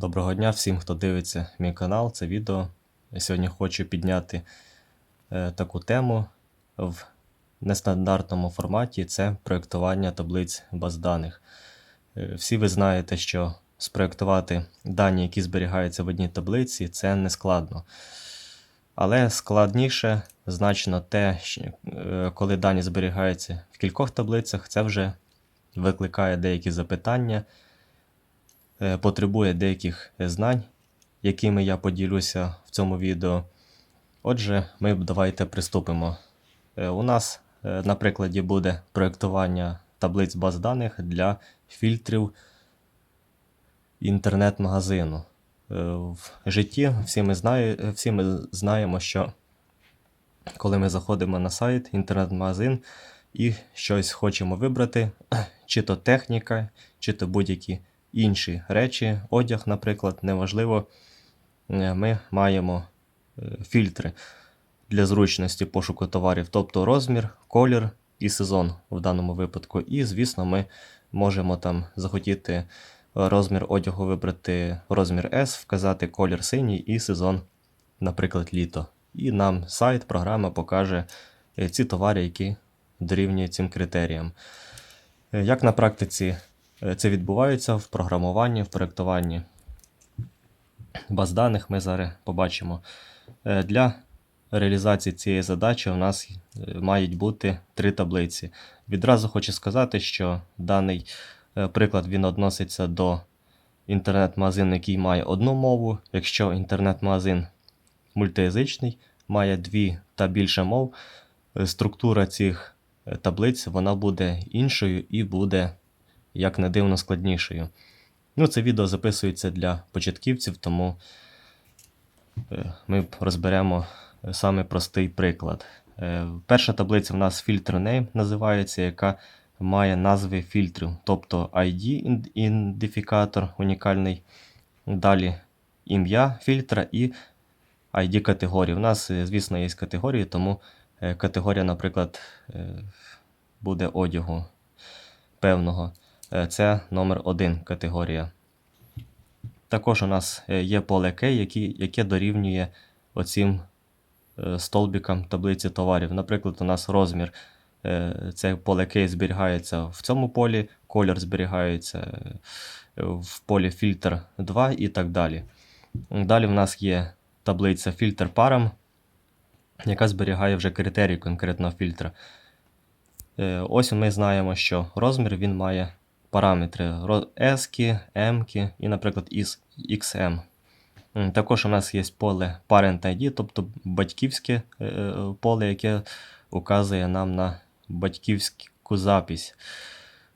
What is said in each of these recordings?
Доброго дня всім, хто дивиться мій канал, це відео. Я сьогодні хочу підняти е, таку тему в нестандартному форматі це проєктування таблиць баз даних. Е, всі ви знаєте, що спроєктувати дані, які зберігаються в одній таблиці, це не складно. Але складніше значно те, що, е, коли дані зберігаються в кількох таблицях, це вже викликає деякі запитання потребує деяких знань, якими я поділюся в цьому відео. Отже, ми давайте приступимо. Е, У нас е, на прикладі буде проєктування таблиць баз даних для фільтрів інтернет-магазину. Е, В житті всі ми, знає, всі ми знаємо, що коли ми заходимо на сайт, інтернет-магазин і щось хочемо вибрати, чи то техніка, чи то будь-які інші речі, одяг, наприклад, неважливо, е, ми маємо е, фільтри для зручності пошуку товарів, тобто розмір, колір і сезон в даному випадку. І, звісно, ми можемо там захотіти розмір одягу вибрати розмір S, вказати колір синій і сезон, наприклад, літо. І нам сайт, програма покаже е, ці товари, які дорівнюють цим критеріям. Е, Як на практиці е, це відбувається в програмуванні, в проєктуванні баз даних, ми зараз побачимо. Е, Для реалізації цієї задачі у нас е, мають бути три таблиці. Відразу хочу сказати, що даний е, приклад він відноситься до інтернет-магазину, який має одну мову. Якщо інтернет-магазин мультиязичний, має дві та більше мов, е, структура цих е, таблиць вона буде іншою і буде, як не дивно, складнішою. Ну, це відео записується для початківців, тому е, ми розберемо е, саме простий приклад. Е, Перша таблиця в нас фільтр name називається, яка має назви фільтрів, тобто ID-ідентифікатор унікальний. Далі ім'я фільтра і ID категорії. У нас, звісно, є категорії, тому категорія, наприклад, буде одягу певного. Е, Це номер 1 категорія. Також у нас е, є поле які- яке дорівнює оцім е, столбикам таблиці товарів. Наприклад, у нас розмір. Це поле Key зберігається в цьому полі, колір зберігається в полі фільтр 2 і так далі. Далі в нас є таблиця фільтр парам, яка зберігає вже критерії конкретного фільтра. Ось ми знаємо, що розмір він має параметри S, M і, наприклад, XM. Також у нас є поле Parent ID, тобто батьківське е, е, поле, яке указує нам на батьківську запись.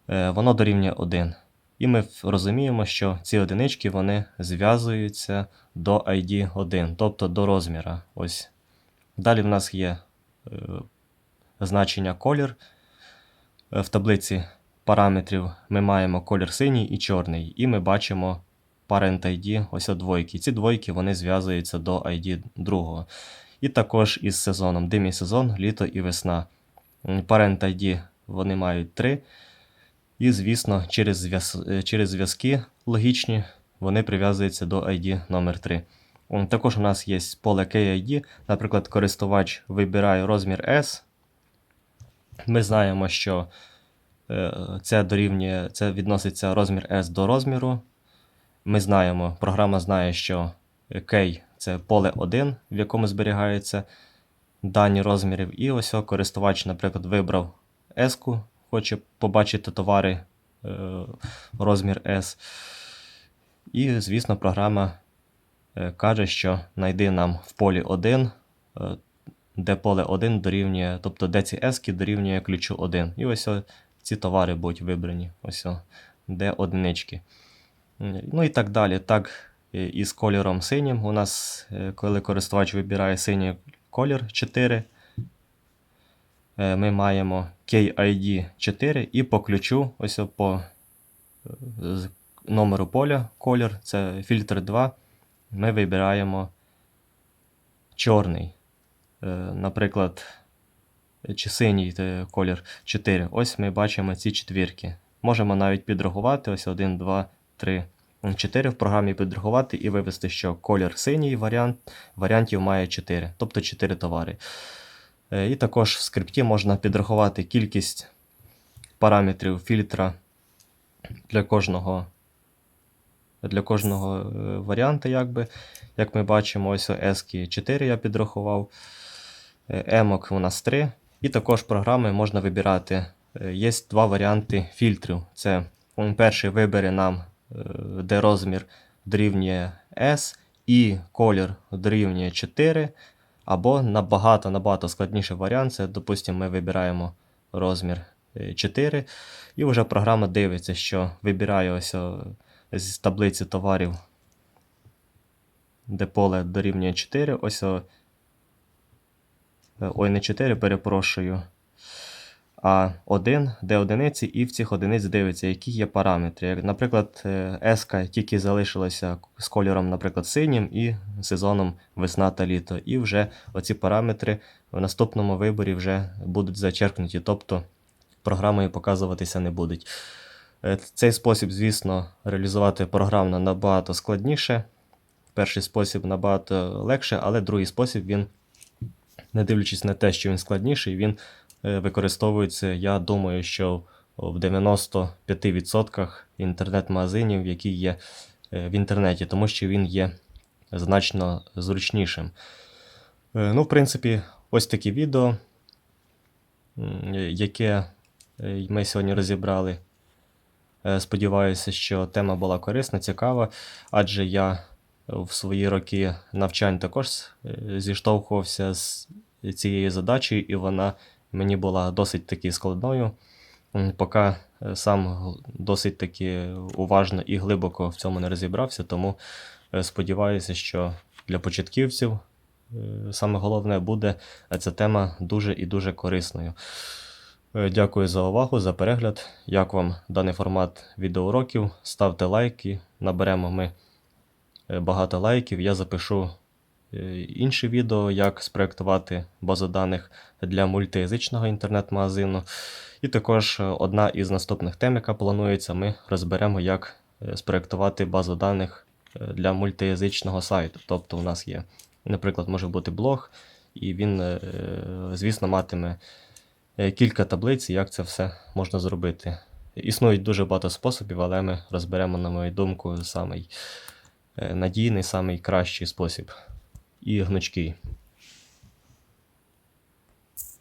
Е, Воно дорівнює 1. І ми розуміємо, що ці одинички вони зв'язуються до ID 1, тобто до розміра. Ось. Далі в нас є значення колір. В таблиці параметрів ми маємо колір синій і чорний, і ми бачимо parent ID, ось двойки. Ці двойки вони зв'язуються до ID другого. І також із сезоном. Димий сезон, літо і весна. Parent ID вони мають 3. І, звісно, через, е, через зв'язки логічні вони прив'язуються до ID номер 3. Також у нас є поле KID. Наприклад, користувач вибирає розмір S. Ми знаємо, що це дорівнює, це відноситься розмір S до розміру. Ми знаємо, програма знає, що K це поле 1, в якому зберігаються дані розмірів. І ось користувач, наприклад, вибрав S, хоче побачити товари е, розмір S. І, звісно, програма е, каже, що знайди нам в полі 1, е, де поле 1 дорівнює, тобто де ці S дорівнює ключу 1. І ось ці товари будуть вибрані. Ось де одинички. Ну і так далі. Так е, і з кольором синім. У нас, е, коли користувач вибирає синій колір 4, е, ми маємо KID 4 і по ключу, ось по номеру поля колір, це фільтр 2, ми вибираємо чорний. Наприклад, чи синій колір 4. Ось ми бачимо ці четвірки. Можемо навіть підрахувати: ось 1, 2, 3, 4 в програмі підрахувати і вивести, що колір синій варіант, варіантів має 4, тобто 4 товари. Е, І також в скрипті можна підрахувати кількість параметрів фільтра для кожного, для кожного е, варіанту, якби. Як ми бачимо, ось S 4 я підрахував, емок у нас 3. І також програми можна вибирати. Е, Є два варіанти фільтрів. Це перший вибере нам, е, де розмір дорівнює S і колір дорівнює 4. Або набагато набагато складніший варіант. Це, допустимо, ми вибираємо розмір е, 4, і вже програма дивиться, що вибирає ось з таблиці товарів, де поле дорівнює 4. Ось е, ой, не 4, перепрошую. А 1, де одиниці, і в цих одиниць дивиться, які є параметри. Наприклад, е, S тільки залишилася з кольором, наприклад, синім і сезоном весна та літо. І вже оці параметри в наступному виборі вже будуть зачеркнуті, тобто програмою показуватися не будуть. Е, Цей спосіб, звісно, реалізувати програмно набагато складніше. Перший спосіб набагато легше, але другий спосіб він, не дивлячись на те, що він складніший, він е, використовується, я думаю, що в 95% інтернет-магазинів, які є е, в інтернеті, тому що він є значно зручнішим. Е, Ну, в принципі, ось таке відео, яке ми сьогодні розібрали. Сподіваюся, що тема була корисна, цікава, адже я в свої роки навчань також зіштовхувався з цією задачею, і вона мені була досить таки складною. Поки е, сам досить таки уважно і глибоко в цьому не розібрався, тому е, сподіваюся, що для початківців е, саме головне буде ця тема дуже і дуже корисною. Дякую за увагу, за перегляд. Як вам даний формат відеоуроків? Ставте лайки, наберемо ми багато лайків. Я запишу інше відео, як спроектувати базу даних для мультиязичного інтернет-магазину. І також е, одна із наступних тем, яка планується, ми розберемо, як е, спроектувати базу даних е, для мультиязичного сайту. Тобто, у нас є, наприклад, може бути блог, і він, е, звісно, матиме е, кілька таблиць, як це все можна зробити. Існують дуже багато способів, але ми розберемо, на мою думку, самий е, надійний, самий кращий спосіб і гнучкий.